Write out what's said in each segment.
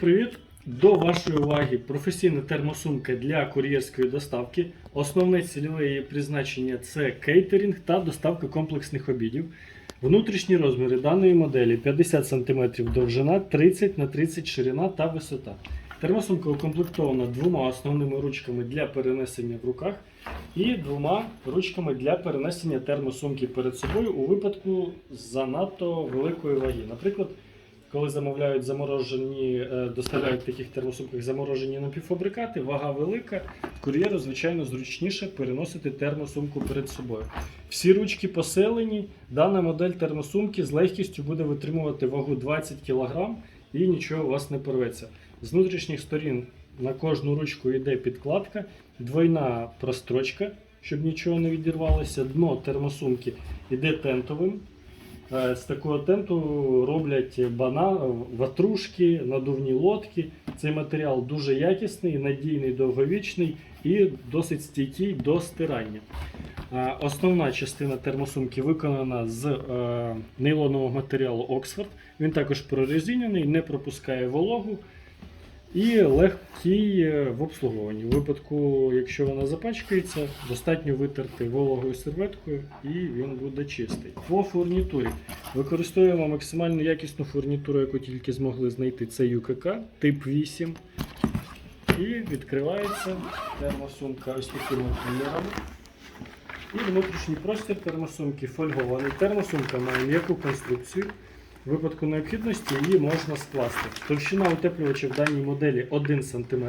Привіт! До вашої уваги професійна термосумка для кур'єрської доставки. Основне цільове її призначення це кейтерінг та доставка комплексних обідів. Внутрішні розміри даної моделі 50 см довжина, 30 на 30 ширина та висота. Термосумка укомплектована двома основними ручками для перенесення в руках і двома ручками для перенесення термосумки перед собою у випадку занадто великої ваги. Наприклад, коли замовляють заморожені, е, доставляють в таких термосумках заморожені напівфабрикати, вага велика, кур'єру, звичайно, зручніше переносити термосумку перед собою. Всі ручки поселені, дана модель термосумки з легкістю буде витримувати вагу 20 кг і нічого у вас не порветься. З внутрішніх сторін на кожну ручку йде підкладка, двойна прострочка, щоб нічого не відірвалося. Дно термосумки йде тентовим. Е, З такого тенту роблять бана, ватрушки, надувні лодки. Цей матеріал дуже якісний, надійний, довговічний і досить стійкий до стирання. Е, Основна частина термосумки виконана з е, нейлонового матеріалу Оксфорд. Він також прорезинений, не пропускає вологу і легкий е, в обслуговуванні. У випадку, якщо вона запачкається, достатньо витерти вологою серветкою і він буде чистий. По фурнітурі використовуємо максимально якісну фурнітуру, яку тільки змогли знайти. Це ЮКК тип 8. І відкривається термосумка ось такими кольорами. І внутрішній простір термосумки фольгований. Термосумка має м'яку конструкцію. В випадку необхідності її можна скласти. Товщина утеплювача в даній моделі 1 см,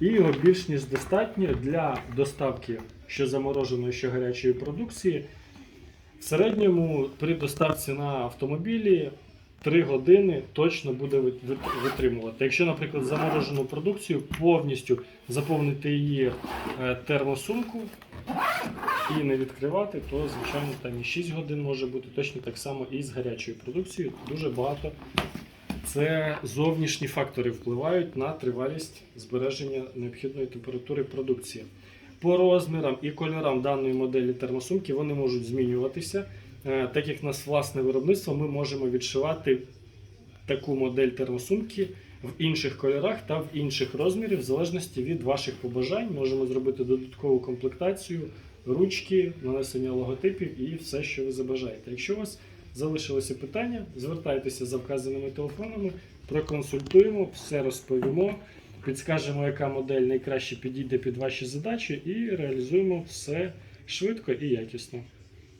і його більш ніж достатньо для доставки що замороженої, що гарячої продукції. В середньому при доставці на автомобілі 3 години точно буде вит- вит- витримувати. Якщо, наприклад, заморожену продукцію повністю заповнити її е, термосумку і не відкривати, то звичайно там і 6 годин може бути точно так само і з гарячою продукцією. Дуже багато. Це зовнішні фактори впливають на тривалість збереження необхідної температури продукції. По розмірам і кольорам даної моделі термосумки вони можуть змінюватися. Е, Так як в нас власне виробництво, ми можемо відшивати таку модель термосумки в інших кольорах та в інших розмірів, в залежності від ваших побажань. Можемо зробити додаткову комплектацію, ручки, нанесення логотипів і все, що ви забажаєте. Якщо у вас залишилося питання, звертайтеся за вказаними телефонами, проконсультуємо, все розповімо, підскажемо, яка модель найкраще підійде під ваші задачі, і реалізуємо все швидко і якісно.